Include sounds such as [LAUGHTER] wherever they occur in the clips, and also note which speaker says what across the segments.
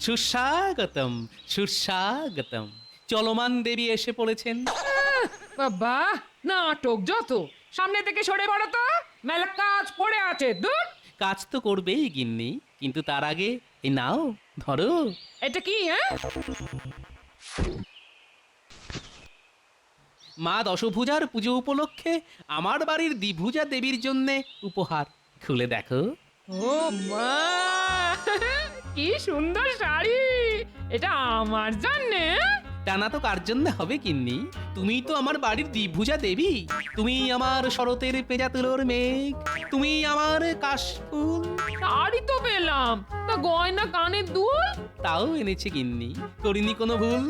Speaker 1: সুস্বাগতম সুস্বাগতম। চলমান দেবী এসে পড়েছেন।
Speaker 2: বাবা নাটক যত। সামনে থেকে সরে পড়ো তো। মেলা কাজ পড়ে আছে দূর।
Speaker 1: কাজ তো করবেই গিন্নি কিন্তু তার আগে এই নাও ধরো।
Speaker 2: এটা কি হ্যাঁ?
Speaker 1: মা দশভুজার পুজো উপলক্ষে আমার বাড়ির দ্বিভুজা দেবীর জন্যে উপহার। খুলে দেখো।
Speaker 2: ও মা। কি সুন্দর শাড়ি! এটা আমার জন্য
Speaker 1: টানা তো কার জন্য হবে কিন্নি? তুমি তো আমার বাড়ির দ্বিভুজা দেবী। তুমি আমার শরতের পেঁজা তুলোর মেঘ। তুমি আমার কাশফুল
Speaker 2: শাড়ি তো পেলাম। তা গয়না কানের দুল?
Speaker 1: তাও এনেছে কিন্নি। করিনি কোনো ভুল।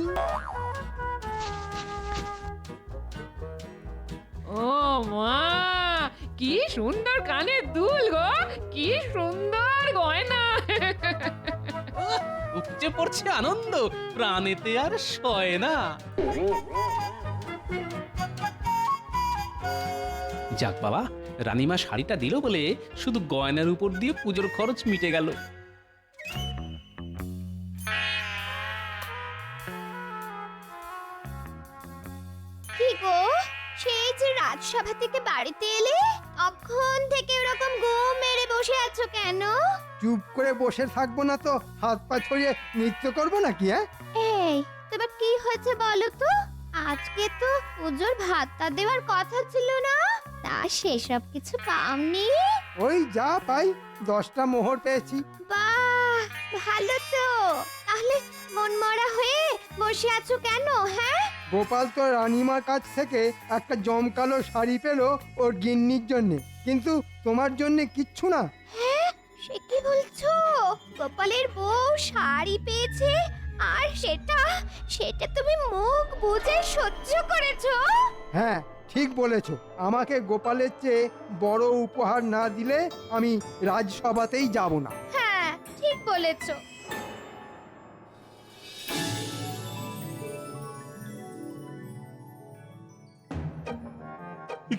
Speaker 2: ও মা কি সুন্দর কানের দুল গো! কি সুন্দর গয়না! [LAUGHS]
Speaker 1: উপচে পড়ছে আনন্দ, প্রাণেতে আর সয় না। যাক বাবা, রানীমা শাড়িটা দিল বলে শুধু গয়নার উপর দিয়ে পুজোর খরচ মিটে গেল।
Speaker 3: কি গো রাজসভা থেকে বাড়িতে এলে, তখন থেকে ওরকম ঘুম মেরে বসে আছো কেন?
Speaker 4: চুপ করে বসে থাকব না তো? হাত পা ছড়িয়ে নৃত্য করব নাকি হ্যাঁ?
Speaker 3: এই তোমার কি হয়েছে বলো তো? আজকে তো পুজোর ভাতটা দেওয়ার কথা ছিল না? তা সেসব কিছু পাওনি?
Speaker 4: ওই যা পাই দশটা মোহর পেয়েছি।
Speaker 3: বাহ ভালো তো। তাহলে মন মরা হয়ে বসে আছো কেন হ্যাঁ?
Speaker 4: গোপাল তো রানীমার কাছ থেকে একটা জমকালো শাড়ি পেল ওর গিন্নির জন্যে। কিন্তু তোমার জন্যে কিচ্ছু না।
Speaker 3: হ্যাঁ? সে কি বলছো? গোপালের বউ শাড়ি পেয়েছে আর সেটা সেটা তুমি মুখ বুঝে সহ্য করেছ?
Speaker 4: হ্যাঁ ঠিক বলেছ। আমাকে গোপালের চেয়ে বড় উপহার না দিলে আমি রাজসভাতেই যাব না।
Speaker 3: হ্যাঁ ঠিক বলেছ।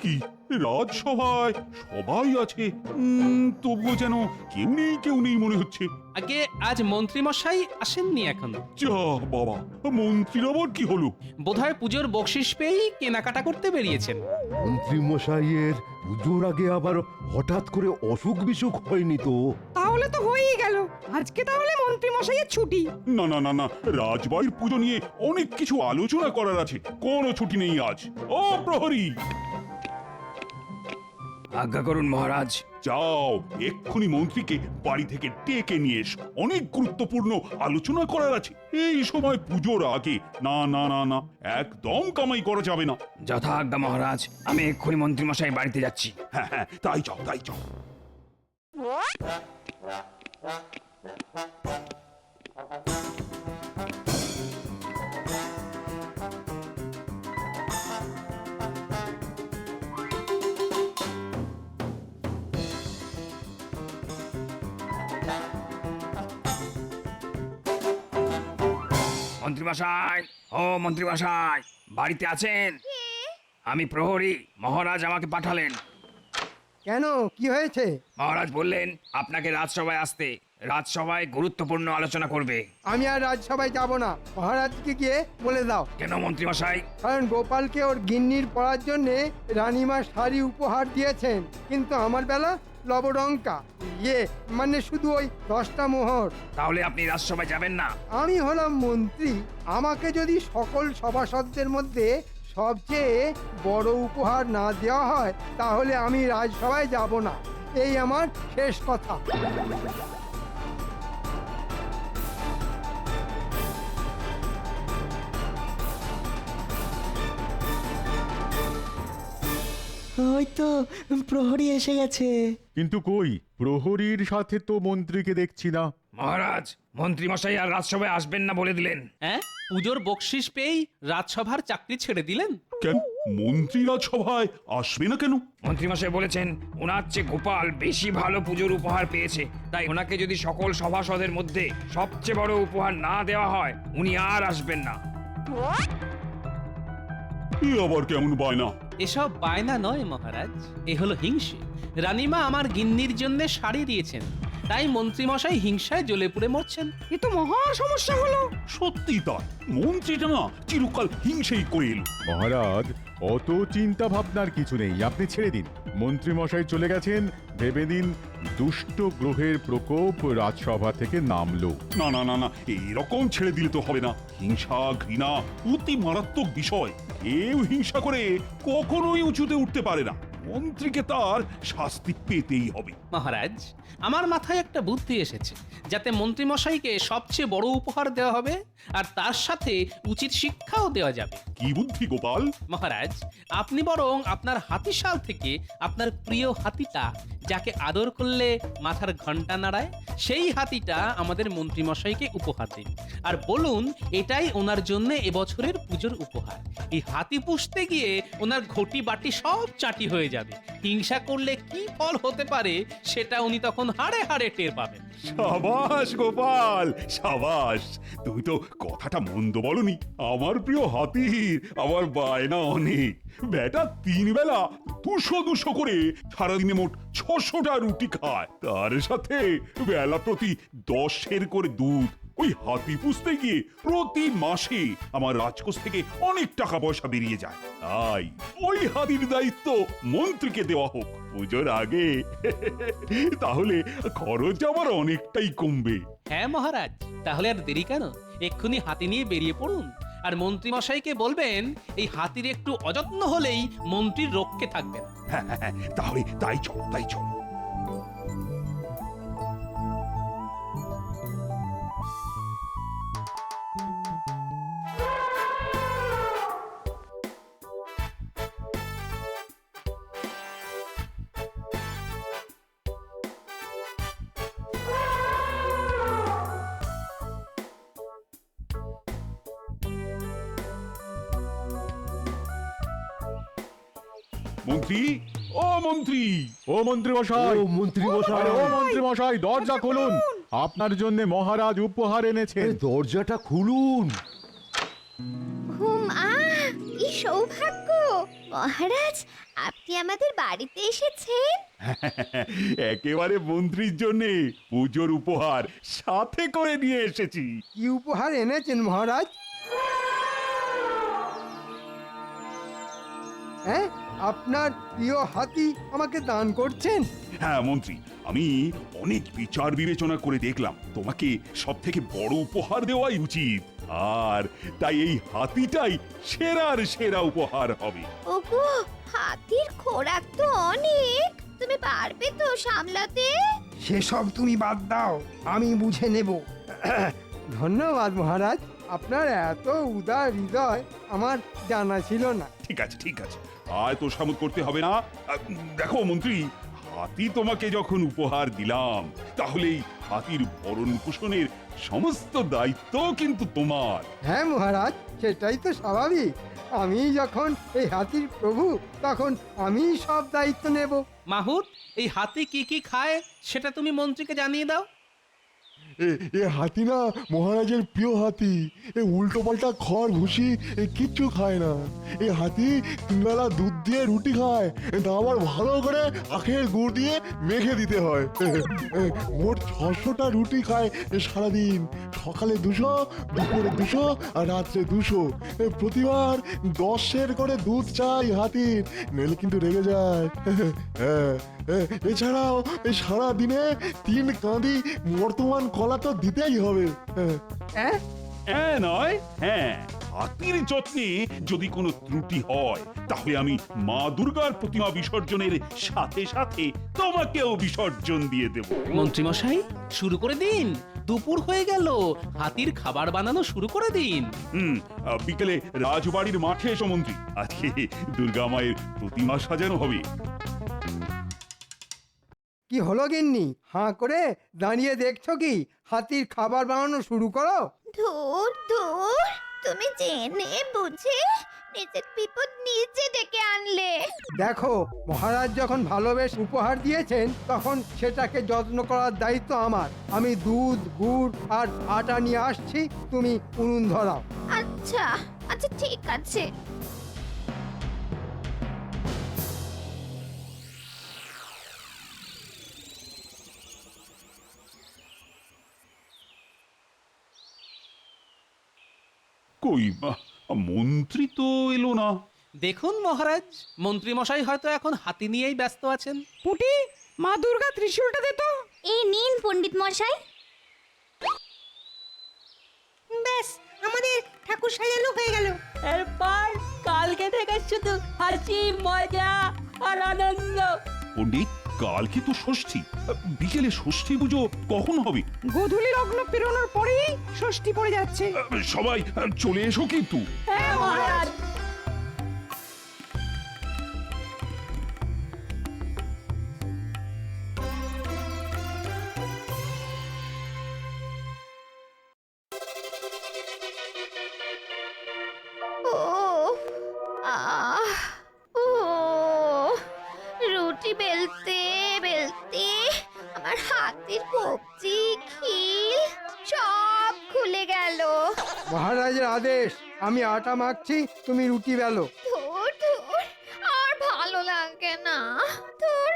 Speaker 5: কি? রাজসভায় সবাই আছে। উম, তবুও যেন কেউ নেই কেউ নেই মনে হচ্ছে।
Speaker 1: আগে আজ মন্ত্রীমশাই আসেননি এখন?
Speaker 5: যা বাবা মন্ত্রীর আবার কি হলো?
Speaker 1: বোধহয় পুজোর বকশিস পেয়েই কেনাকাটা করতে বেরিয়েছেন।
Speaker 6: মন্ত্রী মশাইয়ের পুজোর আগে আবার হঠাৎ করে অসুখ বিসুখ হয়নি তো?
Speaker 7: তাহলে তো হয়েই গেল। আজকে তাহলে মন্ত্রী মশাইয়ের ছুটি।
Speaker 5: না না না না রাজবাড়ির পুজো নিয়ে অনেক কিছু আলোচনা করার আছে। কোনো ছুটি নেই আজ। ও প্রহরী
Speaker 8: আজ্ঞা করুন মহারাজ।
Speaker 5: যাও এক্ষুনি মন্ত্রীকে বাড়ি থেকে ডেকে নিয়ে এসো। অনেক গুরুত্বপূর্ণ আলোচনা করার আছে। এই সময় পুজোর আগে। না না না না একদম কামাই করা যাবে না।
Speaker 8: যথা আজ্ঞা মহারাজ। আমি এক্ষুনি মন্ত্রীমশাই বাড়িতে যাচ্ছি।
Speaker 5: হ্যাঁ হ্যাঁ তাই যাও তাই যাও।
Speaker 8: মন্ত্রীমশাই ও মন্ত্রীমশাই বাড়িতে আছেন? আমি প্রহরী মহারাজ আমাকে পাঠালেন।
Speaker 4: কেন? কি হয়েছে?
Speaker 8: মহারাজ বললেন আপনাকে রাজসভায় আসতে রাজসভায় গুরুত্বপূর্ণ আলোচনা করবে।
Speaker 4: আমি আর রাজসভায় যাব না। মহারাজকে গিয়ে বলে দাও।
Speaker 8: কেন মন্ত্রীমশাই?
Speaker 4: কারণ গোপালকে ওর গিন্নির পড়ার জন্যে রানীমা শাড়ি উপহার দিয়েছেন। কিন্তু আমার বেলা লবডঙ্কা। ইয়ে মানে শুধু ওই দশটা মোহর।
Speaker 8: তাহলে আপনি রাজসভায় যাবেন না?
Speaker 4: আমি হলাম মন্ত্রী। আমাকে যদি সকল সভাসদদের মধ্যে সবচেয়ে বড় উপহার না দেওয়া হয় তাহলে আমি রাজসভায় যাব না। এই আমার শেষ কথা।
Speaker 9: ওই তো প্রহরী এসে গেছে।
Speaker 6: কিন্তু কই? প্রহরীর সাথে তো মন্ত্রীকে দেখছি না।
Speaker 8: মহারাজ মন্ত্রীমশাই আর রাজসভায় আসবেন না বলে দিলেন।
Speaker 1: হ্যাঁ? পুজোর বকশিস পেয়েই রাজসভার চাকরি ছেড়ে দিলেন?
Speaker 5: কেন? মন্ত্রী রাজসভায় আসবে না কেন?
Speaker 8: মন্ত্রীমশাই বলেছেন ওনার চেয়ে গোপাল বেশি ভালো পুজোর উপহার পেয়েছে। তাই ওনাকে যদি সকল সভাসদের মধ্যে সবচেয়ে বড় উপহার না দেওয়া হয় উনি আর আসবেন না।
Speaker 5: এ আবার কেমন বায়না?
Speaker 1: এসব বায়না নয় মহারাজ। এ হলো হিংসে। রানীমা আমার গিন্নির জন্য শাড়ি দিয়েছেন। তাই মন্ত্রীমশাই হিংসায় জ্বলে পুড়ে মরছেন।
Speaker 7: এ তো মহা সমস্যা হলো।
Speaker 5: সত্যি তাই। মন্ত্রীটা না চিরকাল হিংসেই করে এলো
Speaker 10: মহারাজ অত চিন্তা ভাবনার কিছু নেই। আপনি ছেড়ে দিন। মন্ত্রী মশাই চলে গেছেন, ভেবে দিন দুষ্ট গ্রহের প্রকোপ রাজসভা থেকে নামলো।
Speaker 5: না না না না এরকম ছেড়ে দিলে তো হবে না। হিংসা, ঘৃণা, অতি মারাত্মক বিষয়। কেউ হিংসা করে কখনোই উঁচুতে উঠতে পারে না। মন্ত্রীকে তার শাস্তি পেতেই হবে।
Speaker 1: মহারাজ আমার মাথায় একটা বুদ্ধি এসেছে যাতে মন্ত্রীমশাইকে সবচেয়ে বড় উপহার দেওয়া হবে আর তার সাথে উচিত শিক্ষাও দেওয়া যাবে।
Speaker 5: কি বুদ্ধি গোপাল?
Speaker 1: মহারাজ আপনি বরং আপনার হাতিশাল থেকে আপনার প্রিয় হাতিটা যাকে আদর করলে মাথার ঘণ্টা নাড়ায় সেই হাতিটা আমাদের মন্ত্রীমশাইকে উপহার দিন। আর বলুন এটাই ওনার জন্য এবছরের পুজোর উপহার। এই হাতি পুষতে গিয়ে ওনার ঘটি বাটি সব চাটি হয়ে যাবে। হিংসা করলে কি ফল হতে পারে সেটা উনি তখন হাড়ে হাড়ে টের পাবেন।
Speaker 5: সাবাস, গোপাল, সাবাস। তুমি তো কথাটা মন্দ বলনি। আমার প্রিয় হাতির, আমার বায়না অনেক। বেটা, তিন বেলা দুশো দুশো করে সারাদিনে মোট ছশোটা রুটি খায়। তার সাথে বেলা প্রতি দশের করে দুধ ওই হাতি পুষতে গিয়ে প্রতি মাসে আমার রাজকোষ থেকে অনেক টাকা পয়সা বেরিয়ে যায়। তাই ওই হাতির দায়িত্ব মন্ত্রীকে দেওয়া হোক পুজোর আগে। তাহলে খরচ আমার অনেকটাই কমবে।
Speaker 1: হ্যাঁ মহারাজ তাহলে আর দেরি কেন? এক্ষুনি হাতি নিয়ে বেরিয়ে পড়ুন। আর মন্ত্রী মশাইকে বলবেন এই হাতির একটু অযত্ন হলেই মন্ত্রীর রক্ষে থাকবেন।
Speaker 5: হ্যাঁ হ্যাঁ, হ্যাঁ, তাহলে তাই চল তাই চল। মন্ত্রী? ও মন্ত্রী।
Speaker 10: ও মন্ত্রী মশাই
Speaker 6: ও মন্ত্রী মশাই
Speaker 10: ও মন্ত্রী মশাই দরজা খুলুন। আপনার জন্য মহারাজ উপহার এনেছেন।
Speaker 6: এই দরজাটা খুলুন।
Speaker 3: হুম আহ কি সৌভাগ্য। মহারাজ আপনি আমাদের বাড়িতে এসেছেন? [LAUGHS]
Speaker 5: একেবারে মন্ত্রীর জন্য পুজোর উপহার সাথে করে নিয়ে এসেছি।
Speaker 4: কি উপহার এনেছেন মহারাজ? হ্যাঁ? আপনার প্রিয় হাতি আমাকে দান করছেন?
Speaker 5: হ্যাঁ মন্ত্রী। আমি অনেক বিচার বিবেচনা করে দেখলাম। তোমাকে সব থেকে বড় উপহার দেওয়াই উচিত। আর তাই এই হাতিটাই সেরার সেরা উপহার হবে।
Speaker 3: ওগো হাতির খোরাক তো অনেক। তুমি পারবে তো সামলাতে?
Speaker 4: সেসব তুমি বাদ দাও আমি বুঝে নেব। ধন্যবাদ মহারাজ আপনার এত উদার হৃদয় আমার জানা ছিল না।
Speaker 5: ঠিক আছে ঠিক আছে। আর তো সামত করতে হবে না। দেখো মন্ত্রী হাতি তোমাকে যখন উপহার দিলাম তাহলে এই হাতির ভরণ পোষণের সমস্ত দায়িত্ব কিন্তু তোমার।
Speaker 4: হ্যাঁ মহারাজ সেটাই তো স্বাভাবিক। আমি যখন এই হাতির প্রভু তখন আমি সব দায়িত্ব নেব।
Speaker 1: মাহুত এই হাতি কি কি খায় সেটা তুমি মন্ত্রীকে জানিয়ে দাও।
Speaker 11: এ হাতি না মহারাজের প্রিয় হাতি। এ উল্টো পাল্টা খড় ভুসি এ কিচ্ছু খায় না। এই হাতি তিনবেলা দুধ দিয়ে রুটি খায় তা আবার ভালো করে আখের গুড় দিয়ে মেখে দিতে হয়। মোট ছশোটা রুটি খায় এ সারাদিন। সকালে দুশো দুপুরে দুশো আর রাত্রে দুশো। এ, প্রতিবার দশের করে দুধ চাই হাতির নইলে কিন্তু রেগে যায়। হ্যাঁ এ, এছাড়াও সারা দিনে তিন কাঁদি বর্তমান কলা তো দিতেই হবে। হ্যাঁ
Speaker 4: হ্যাঁ
Speaker 5: হ্যাঁ নয় হ্যাঁ হাতির যত্নে যদি কোনো ত্রুটি হয় তাহলে আমি মা দুর্গার প্রতিমা বিসর্জনের সাথে সাথে তোমাকেও বিসর্জন দিয়ে দেব।
Speaker 1: মন্ত্রীমশাই শুরু করে দিন। দুপুর হয়ে গেল। হাতির খাবার বানানো শুরু করে দিন।
Speaker 5: হুম বিকেলে রাজবাড়ির মাঠে এসো মন্ত্রী। আজকে দুর্গা মায়ের প্রতিমা সাজানো হবে।
Speaker 4: কি হলো গিন্নি? হাঁ করে দাঁড়িয়ে দেখছ কি? হাতির খাবার বানানো শুরু করো।
Speaker 3: ধুর ধুর তুমি জেনে বুঝে নিজের বিপদ নিজে ডেকে আনলে।
Speaker 4: দেখো মহারাজ যখন ভালোবেস উপহার দিয়েছেন তখন সেটাকে যত্ন করার দায়িত্ব আমার। আমি দুধ গুড় আর আটা নিয়ে আসছি তুমি উনুন ধরাও।
Speaker 3: আচ্ছা আচ্ছা ঠিক আছে।
Speaker 5: কই মন্ত্রী তো এলো না।
Speaker 1: দেখুন মহারাজ মন্ত্রী মশাই হয়তো এখন হাতি নিয়েই ব্যস্ত আছেন।
Speaker 7: পুটি মা দুর্গা ত্রিশূলটা দে তো।
Speaker 3: এই নিন পণ্ডিত মশাই।
Speaker 7: ব্যাস আমাদের ঠাকুর সাজানো হয়ে গেল।
Speaker 9: এরপর কালকে থেকে শুধু হাসি মজা আর আনন্দ।
Speaker 5: পণ্ডিত কালকে তো ষষ্ঠী। বিকেলে ষষ্ঠী পুজো কখন হবে?
Speaker 7: গোধূলি লগ্ন পেরোনোর পরেই ষষ্ঠী পড়ে যাচ্ছে।
Speaker 5: সবাই চলে এসো কিন্তু।
Speaker 9: হ্যাঁ মহারাজ।
Speaker 4: আটা মাখছি তুমি রুটি বেলো।
Speaker 3: ধুর ধুর আর ভালো লাগে না ধুর।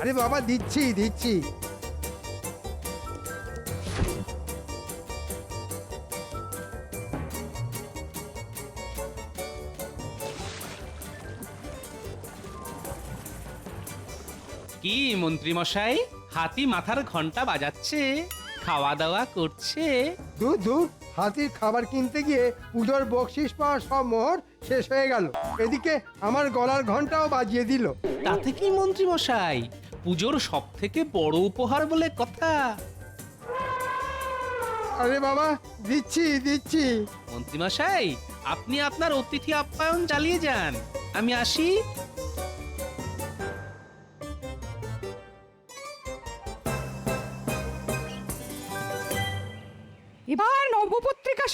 Speaker 4: আরে বাবা দিচ্ছি দিচ্ছি।
Speaker 1: কি মন্ত্রী মশাই হাতি মাথার ঘণ্টা বাজাচ্ছে খাওয়া দাওয়া করছে।
Speaker 4: দূর দূর হাতির খাবার কিনতে গিয়ে পুজোর বকশিস পাওয়ার সব মোহর শেষ হয়ে গেল। এদিকে আমার গলার ঘন্টাও বাজিয়ে দিল।
Speaker 1: তাতে কি মন্ত্রী মশাই পুজোর সব থেকে বড় উপহার বলে কথা।
Speaker 4: আরে বাবা দিচ্ছি দিচ্ছি।
Speaker 1: মন্ত্রী মশাই আপনি আপনার অতিথি আপ্যায়ন চালিয়ে যান। আমি আসি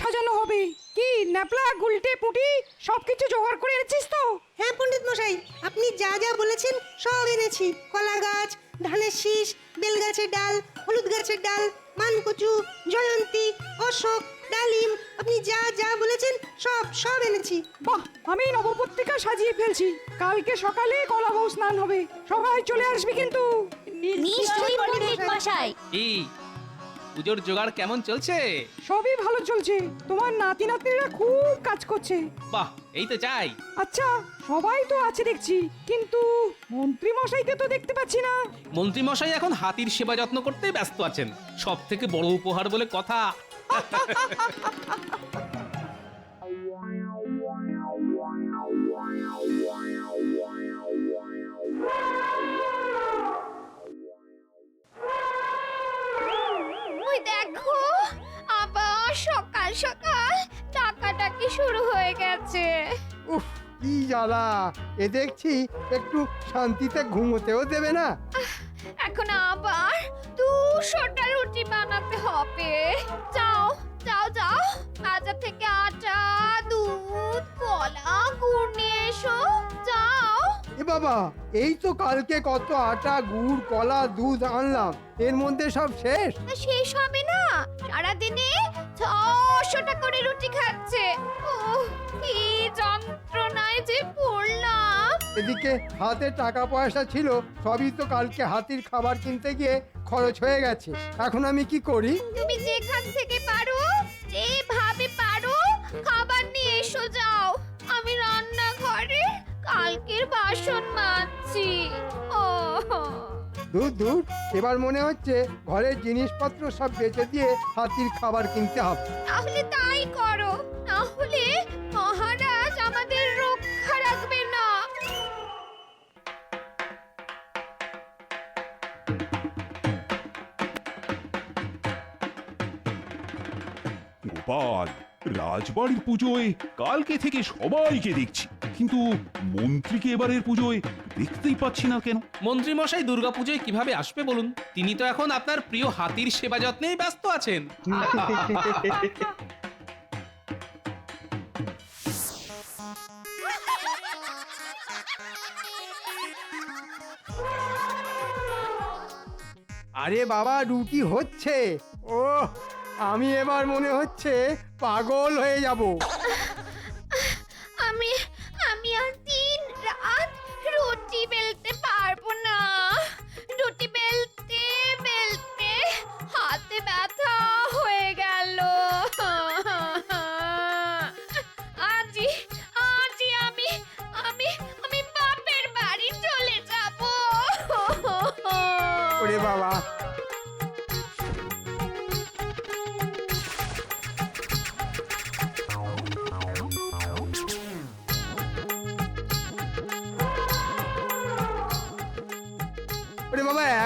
Speaker 7: সাজানো হবে। কি ন্যাপলা গুলটে পুটি সবকিছু জোগাড় করে এনেছিস তো?
Speaker 12: হ্যাঁ পণ্ডিত মশাই আপনি যা যা বলেছেন সব এনেছি। কলা গাছ ধানের শীষ বেল গাছের ডাল হলুদ গাছের ডাল মানকচু জয়ন্তী অশোক ডালিম আপনি যা যা বলেছেন সব সব এনেছি।
Speaker 7: বাহ আমি নবপত্রিকা সাজিয়ে ফেলছি। কালকে সকালে কলা বউ স্নান হবে। সবাই চলে আসবি কিন্তু।
Speaker 3: নিশ্চয়ই পণ্ডিত মশাই।
Speaker 1: পুজোর জোগাড় কেমন চলছে?
Speaker 7: সবই ভালো চলছে। তোমার নাতি নাতনিরা খুব কাজ করছে।
Speaker 1: বাহ এই তো চাই।
Speaker 7: আচ্ছা সবাই তো আছে দেখছি কিন্তু মন্ত্রী মশাইকে তো দেখতে পাচ্ছি না।
Speaker 1: মন্ত্রী মশাই এখন হাতির সেবা যত্ন করতে ব্যস্ত আছেন। সব থেকে বড় উপহার বলে কথা। [LAUGHS]
Speaker 3: শুরু হয়ে গেছে।
Speaker 4: উফ কি জ্বালা। এ দেখছি একটু শান্তিতে ঘুমোতেও দেবে না।
Speaker 3: এখন আবার দুশোটা রুটি বানাতে হবে। যাও যাও যাও। বাজার থেকে আটা দুধ কলা গুড় নিয়ে এসো। যাও।
Speaker 4: এ বাবা এই তো কালকে কত আটা গুড় কলা দুধ আনলাম। এর মধ্যে সব শেষ?
Speaker 3: শেষ হবে না। সারাদিনে ছশোটা করে রুটি খাচ্ছে। কি যন্ত্রণায় যে পড়লাম।
Speaker 4: এদিকে হাতে টাকা পয়সা ছিল সবই তো কালকে হাতির খাবার কিনতে গিয়ে খরচ হয়ে গেছে। এখন আমি কি করি?
Speaker 3: তুমি যেখান থেকে পারো যেভাবে পারো খাবার নিয়ে এসো। বাসন মাজছি ও
Speaker 4: দূর দূর এবার মনে হচ্ছে ঘরের জিনিসপত্র সব বেচে দিয়ে হাতির খাবার কিনতে হবে।
Speaker 3: তাহলে তাই করো তাহলে মহারাজ আমাদের রক্ষা রাখবে না।
Speaker 5: গোপাল রাজবাড়ির পুজোয় কালকে থেকে সবাইকে দেখছি। কিন্তু মন্ত্রীকে এবারের পুজোয় দেখতেই পাচ্ছি না কেন?
Speaker 1: মন্ত্রী মশাই দুর্গাপুজোয় কীভাবে আসবে বলুন? তিনি তো এখন আপনার প্রিয় হাতির সেবা যত্নেই ব্যস্ত আছেন।
Speaker 4: আরে বাবা রুটি হচ্ছে। ও আমি এবার মনে হচ্ছে পাগল হয়ে যাব।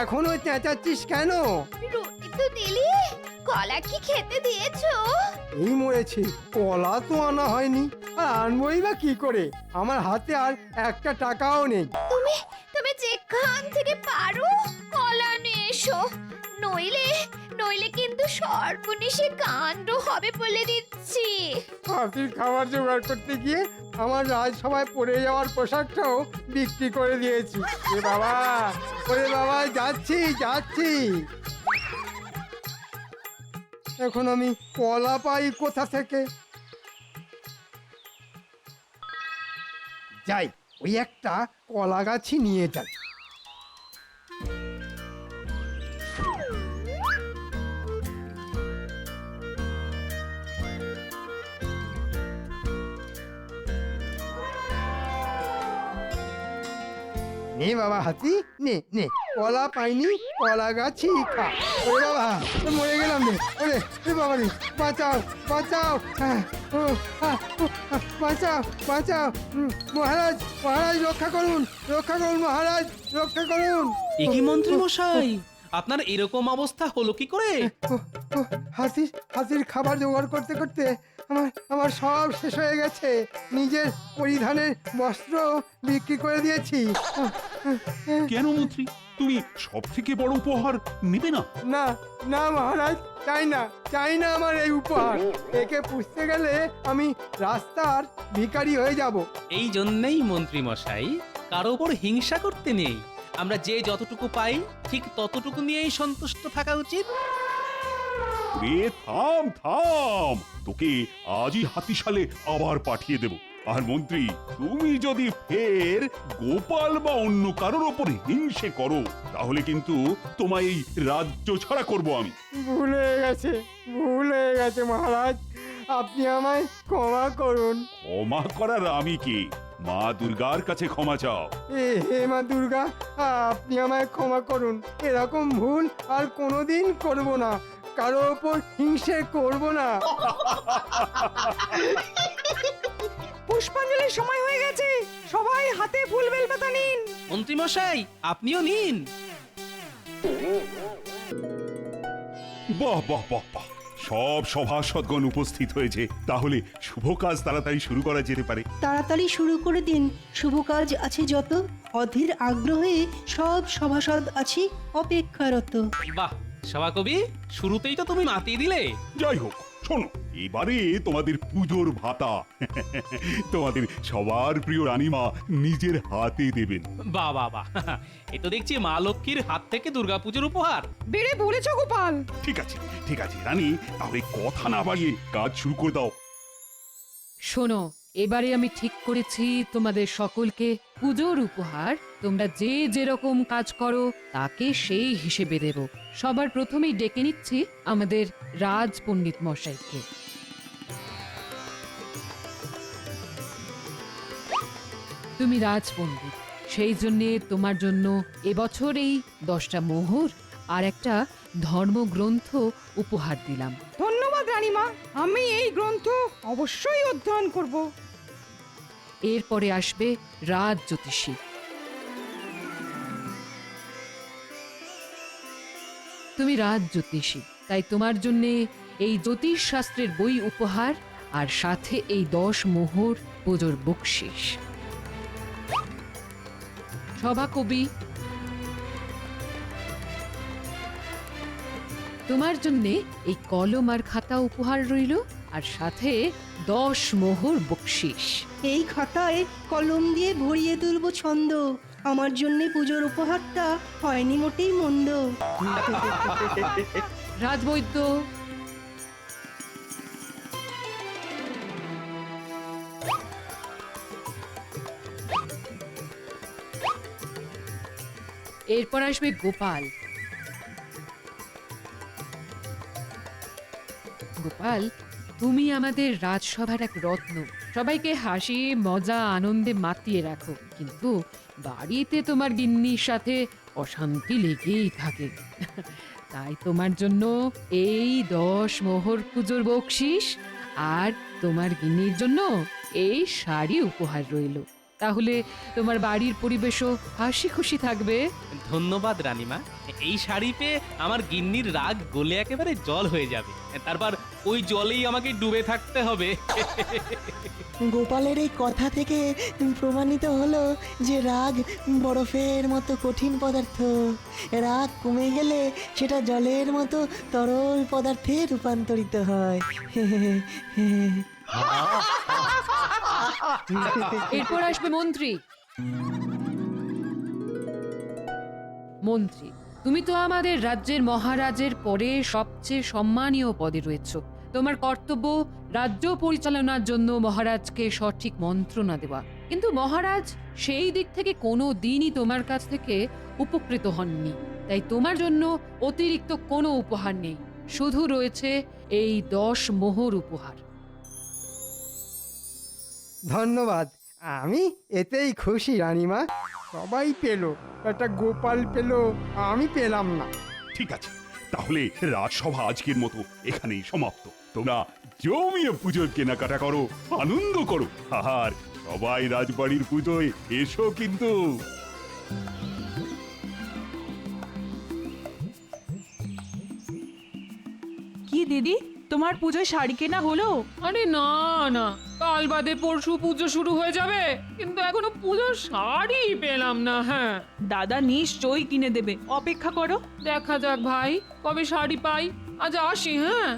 Speaker 4: এখনও চেঁচাচ্ছিস কেন?
Speaker 3: রুটি তো দিলি? কলা কি খেতে দিয়েছ?
Speaker 4: এই মরেছি কলা তো আনা হয়নি। আর আনবই বা কি করে? আমার হাতে আর একটা টাকাও নেই।
Speaker 3: তুমি তুমি যেখান থেকে পারো কলা নিয়ে এসো। নইলে নইলে কিন্তু সর্বনেশে কাণ্ড হবে বলে দিচ্ছি।
Speaker 4: হাতির খাবার জোগাড় করতে গিয়ে আমার রাজসভায় পড়ে যাওয়ার পোশাকটাও বিক্রি করে দিয়েছি। এ বাবা ওরে বাবা যাচ্ছি যাচ্ছি। এখন আমি কলা পাই কোথা থেকে? যাই, ওই একটা কলা গাছই নিয়ে যাই। নে বাবা হাতি নে নে। কলা পাইনি কলা গাছই খা। ওরে বাবা মরে গেলাম রে। ওরে এ বাবা রে বাঁচাও বাঁচাও। বাঁচাও বাঁচাও। মহারাজ মহারাজ রক্ষা করুন রক্ষা করুন মহারাজ রক্ষা করুন।
Speaker 1: এ কি মন্ত্রী মশাই? আপনার এরকম অবস্থা হলো কি করে?
Speaker 4: হাতির হাতির খাবার জোগাড় করতে করতে আমার আমার সব শেষ হয়ে গেছে। নিজের পরিধানের বস্ত্র বিক্রি করে দিয়েছি।
Speaker 5: কেন মন্ত্রী? তুমি সব থেকে বড় উপহার নেবে না?
Speaker 4: না না মহারাজ চাই না চাই না আমার এই উপহার। একে পুষতে গেলে আমি রাস্তার ভিখারি হয়ে যাব।
Speaker 1: এই জন্যই মন্ত্রী মশাই কারও ওপর হিংসা করতে নেই। আমরা যে যতটুকু পাই ঠিক ততটুকু নিয়েই সন্তুষ্ট থাকা উচিত।
Speaker 5: রে থাম থাম। তোকে আজই হাতিশালে আবার পাঠিয়ে দেব। আর মন্ত্রী তুমি যদি ফের গোপাল বা অন্য কারোর ওপর হিংসে করো তাহলে কিন্তু তোমায় এই রাজ্য ছাড়া করব আমি।
Speaker 4: ভুল হয়ে গেছে ভুল হয়ে গেছে মহারাজ। আপনি আমায় ক্ষমা করুন।
Speaker 5: ক্ষমা করার আমি কে? মা দুর্গার কাছে ক্ষমা চাও।
Speaker 4: এ হে মা দুর্গা আপনি আমায় ক্ষমা করুন। এরকম ভুল আর কোনোদিন করব না। কারও ওপর হিংসে করব না।
Speaker 7: পুষ্পাঞ্জলির সময় হয়ে গেছে। সবাই হাতে ফুল বেলপাতা নিন।
Speaker 1: মন্ত্রী মশাই আপনিও নিন।
Speaker 5: বাহ বাহ বাহ বাহ। সব সভাসদগণ উপস্থিত হয়েছে। তাহলে শুভ কাজ তাড়াতাড়ি শুরু করা যেতে পারে।
Speaker 12: তাড়াতাড়ি শুরু করে দিন। শুভ কাজ আছে যত। অধীর আগ্রহে সব সভাসদ আছি অপেক্ষারত।
Speaker 1: বাহ সভাকবি শুরুতেই তো তুমি মাতিয়ে দিলে।
Speaker 5: যাই হোক শোনো এবারে তোমাদের পুজোর ভাতা। তোমাদের সবার প্রিয় রানীমা নিজের হাতে দেবেন।
Speaker 1: বাহ বাহ বাহ এ তো দেখছি মা লক্ষ্মীর হাত থেকে দুর্গাপুজোর উপহার।
Speaker 7: বেড়ে বলেছ গোপাল।
Speaker 5: ঠিক আছে ঠিক আছে রানী তাহলে কথা না বাড়িয়ে কাজ শুরু করে দাও।
Speaker 2: শোনো এবারে আমি ঠিক করেছি তোমাদের সকলকে পুজোর উপহার। তোমরা যে যেরকম কাজ করো, তাকে সেই হিসেবে দেব। সবার প্রথমেই ডেকে নিচ্ছি আমাদের রাজ পণ্ডিত মশাইকে। তুমি রাজ পণ্ডিত, সেই জন্যে তোমার জন্য এবছর এই দশটা মোহর আর একটা ধর্মগ্রন্থ উপহার দিলাম।
Speaker 7: ধন্যবাদ রানীমা, আমি এই গ্রন্থ অবশ্যই অধ্যয়ন করব।
Speaker 2: এরপরে আসবে রাজ জ্যোতিষী। তুমি রাজ জ্যোতিষী, তাই তোমার জন্য এই জ্যোতিষ শাস্ত্রের বই উপহার আর সাথে এই দশ মোহর পুজোর বকশিস। সভা কবি তোমার জন্যে এই কলম আর খাতা উপহার রইল। আর সাথে দশ মোহর বকশিস।
Speaker 12: এই খাতায় কলম দিয়ে ভরিয়ে তুলব ছন্দ। আমার জন্য পুজোর উপহারটা হয়নি মোটেই মন্দ। [LAUGHS]
Speaker 2: রাজবৈদ্য। এরপর আসবে গোপাল। গোপাল তুমি আমাদের রাজসভার এক রত্ন। সবাইকে হাসি, মজা, আনন্দে মাতিয়ে রাখো। কিন্তু বাড়িতে তোমার গিন্নির সাথে অশান্তি লেগেই থাকে। তাই তোমার জন্য এই দশ মোহর পুজোর বকশিস আর তোমার গিন্নির জন্য এই শাড়ি উপহার রইল। তাহলে তোমার বাড়ির পরিবেশও হাসি খুশি থাকবে।
Speaker 1: ধন্যবাদ রানীমা। এই শাড়ি পেয়ে আমার গিন্নির রাগ গলে একেবারে জল হয়ে যাবে। তারপর ওই জলেই আমাকে ডুবে থাকতে হবে।
Speaker 13: গোপালের এই কথা থেকে প্রমাণিত হলো যে রাগ বরফের মতো কঠিন পদার্থ। রাগ কমে গেলে সেটা জলের মতো তরল পদার্থে রূপান্তরিত হয়। [LAUGHS]
Speaker 2: এরপর আসবে মন্ত্রী। মন্ত্রী, তুমি তো আমাদের রাজ্যের মহারাজের পরে সবচেয়ে সম্মানীয় পদে রয়েছ। তোমার কর্তব্য রাজ্য পরিচালনার জন্য মহারাজকে সঠিক মন্ত্রণা দেওয়া। কিন্তু মহারাজ সেই দিক থেকে কোনো দিনই তোমার কাছ থেকে উপকৃত হননি। তাই তোমার জন্য অতিরিক্ত কোনো উপহার নেই। শুধু রয়েছে এই দশ মোহর উপহার।
Speaker 4: ধন্যবাদ। আমি এতেই খুশি রানীমা। সবাই পেল। একটা গোপাল পেল। আমি পেলাম না।
Speaker 5: ঠিক আছে। তাহলে রাজসভা আজকের মতো এখানেই সমাপ্ত। তোমরা জমিয়ে পুজোর কেনাকাটা করো আনন্দ করো। আর সবাই রাজবাড়ির পুজোয় এসো কিন্তু।
Speaker 7: কি দিদি তোমার পুজোয় শাড়ি কেনা হলো?
Speaker 2: আরে না না। কাল বাদে পরশু পুজো শুরু হয়ে যাবে। কিন্তু এখনও পুজোর শাড়ি পেলাম না হ্যাঁ।
Speaker 7: দাদা নিশ্চয়ই কিনে দেবে। অপেক্ষা করো।
Speaker 2: দেখা যাক ভাই কবে শাড়ি পাই? আজ আসি হ্যাঁ।